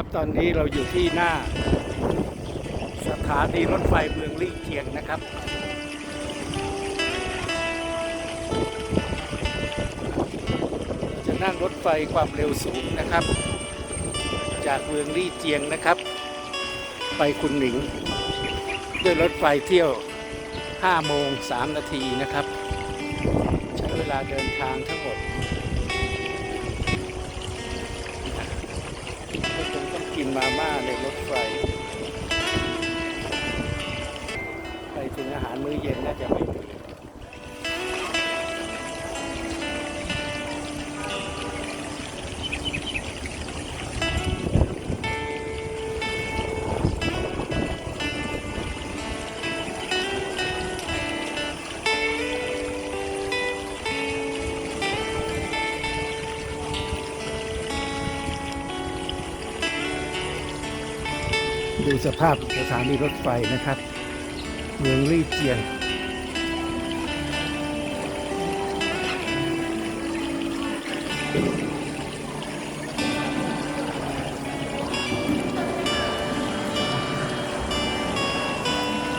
ครับ ตอนนี้เราอยู่ที่หน้า สถานีรถไฟเมืองลี่เจียงนะครับจะนั่งรถไฟความเร็วสูงนะครับ จากเมืองลี่เจียงนะครับ ไปคุณหนิง ด้วยรถไฟเที่ยว 5 โมง 3 นาทีนะครับ ใช้เวลาเดินทางทั้งหมด กินมาม่าในรถไฟ ไปถึงอาหารมื้อเย็นน่าจะไม่ ดูสภาพสถานีรถไฟนะครับ เมืองลี่เจียง